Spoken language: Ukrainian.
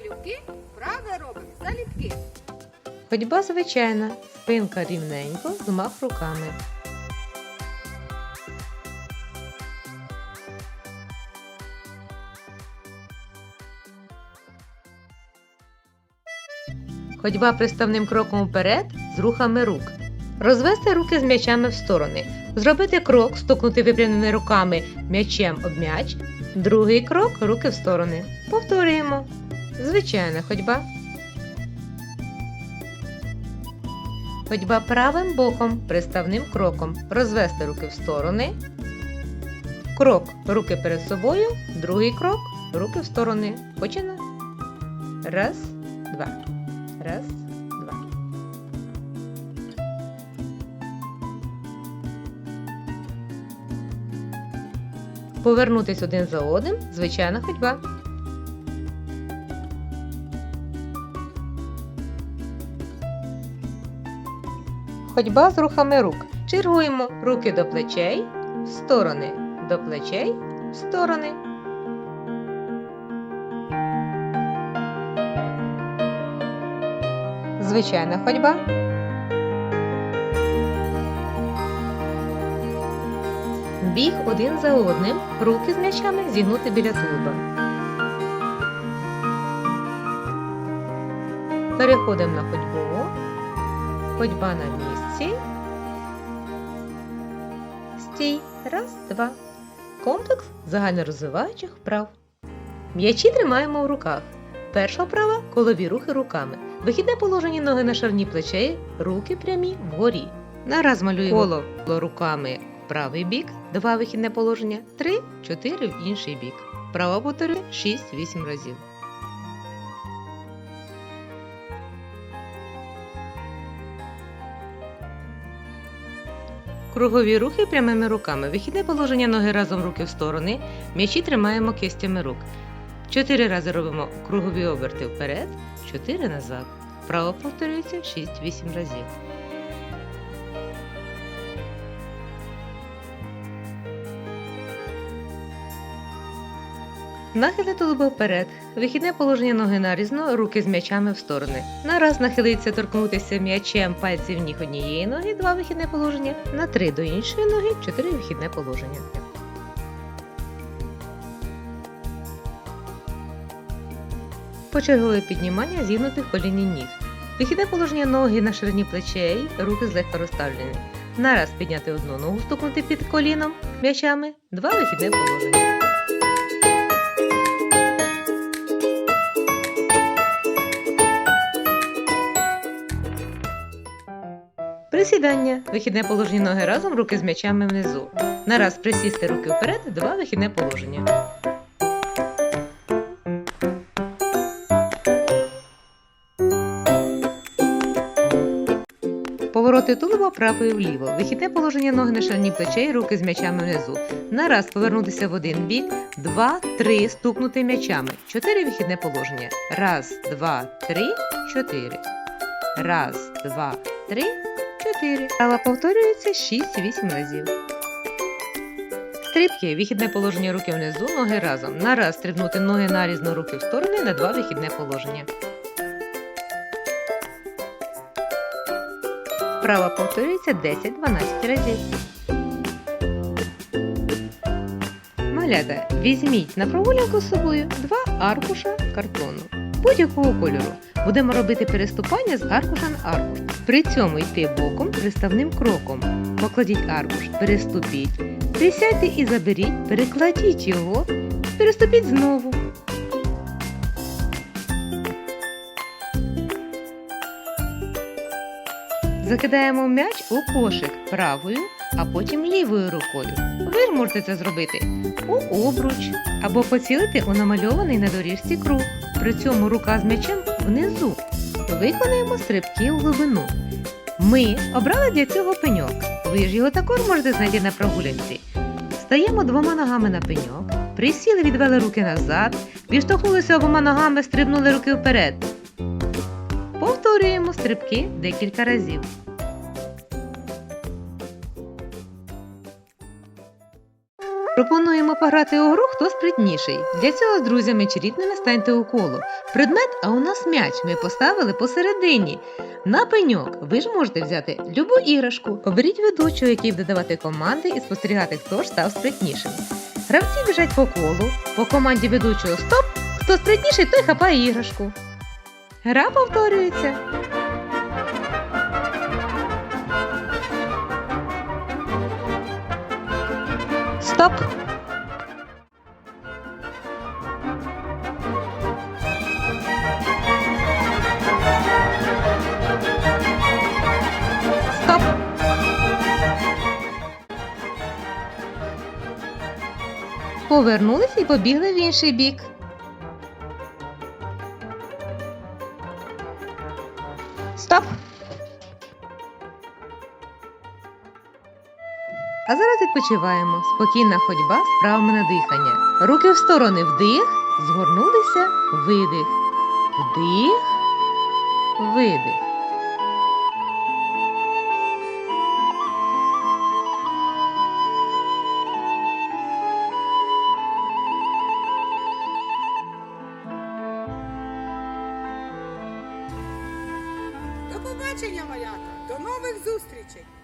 малюки, вправи робимо залюбки. Ходьба звичайна, спинка рівненько, змах руками. Ходьба приставним кроком вперед з рухами рук. Розвести руки з м'ячами в сторони. Зробити крок, стукнути випрямленими руками м'ячем об м'яч. Другий крок руки в сторони. Повторюємо. Звичайна ходьба. Ходьба правим боком, приставним кроком. Розвести руки в сторони. Крок. Руки перед собою. Другий крок. Руки в сторони. Починаємо. Раз, два. Раз, два. Повернутись один за одним. Звичайна ходьба. Ходьба з рухами рук. Чергуємо руки до плечей, в сторони, до плечей, в сторони. Звичайна ходьба. Біг один за одним, руки з м'ячами зігнути біля тулуба. Переходимо на ходьбу. Ходьба на місці. Стій. Стій. Раз, два. Комплекс загальнорозвиваючих вправ. М'ячі тримаємо в руках. Перша вправа колові рухи руками. Вихідне положення ноги на шарні плечей, руки прямі вгорі. Нараз малюємо коло руками в правий бік, два вихідне положення, три, чотири в інший бік. Право повторює 6-8 разів. Кругові рухи прямими руками. Вихідне положення ноги разом руки в сторони. М'ячі тримаємо кистями рук. Чотири рази робимо кругові оберти вперед, чотири назад. Право повторюється 6-8 разів. Нахили тулуба вперед. Вихідне положення ноги нарізно, руки з м'ячами в сторони. Нараз нахилиться торкнутися м'ячем пальців ніг однієї ноги, два вихідне положення. На три до іншої ноги, чотири вихідне положення. Почергове піднімання зігнутих коліні ніг. Вихідне положення ноги на ширині плечей, руки злегка розставлені. Нараз підняти одну ногу, стукнути під коліном м'ячами, два вихідне положення. Присідання. Вихідне положення ноги разом, руки з м'ячами внизу. Нараз присісти руки вперед, два вихідне положення. Повороти тулуба вправо і вліво. Вихідне положення ноги на ширині плечей, руки з м'ячами внизу. Нараз повернутися в один бік, два, три, стукнути м'ячами. Чотири вихідне положення. Раз, два, три, чотири. Раз, два, три, чотири. Права повторюється 6-8 разів. Стрибки. Вихідне положення руки внизу, ноги разом. Нараз стрибнути ноги нарізно, руки в сторони на два вихідне положення. Права повторюється 10-12 разів. Малята, візьміть на прогулянку з собою два аркуша картону будь-якого кольору. Будемо робити переступання з аркуша на аркуш. При цьому йти боком приставним кроком. Покладіть аркуш, переступіть, присядьте і заберіть, перекладіть його, переступіть знову. Закидаємо м'яч у кошик правою, а потім лівою рукою. Ви ж можете це зробити у обруч або поцілити у намальований на доріжці круг. При цьому рука з м'ячем внизу. Виконуємо стрибки у глибину. Ми обрали для цього пеньок. Ви ж його також можете знайти на прогулянці. Стаємо двома ногами на пеньок, присіли, відвели руки назад, відштовхнулися обома ногами, стрибнули руки вперед. Повторюємо стрибки декілька разів. Пропонуємо пограти у гру хто спритніший. Для цього з друзями чи рідними станьте у коло. Предмет, а у нас м'яч. Ми поставили посередині. На пеньок ви ж можете взяти любу іграшку. Оберіть ведучого, який буде давати команди і спостерігати, хто ж став спритнішим. Гравці біжать по колу. По команді ведучого стоп. Хто спритніший, той хапає іграшку. Гра повторюється. Стоп! Стоп! Повернулись і побігли в інший бік. Стоп! А зараз відпочиваємо. Спокійна ходьба з на дихання. Руки в сторони вдих, згорнулися, видих. Вдих, видих. До побачення, малята! До нових зустрічей!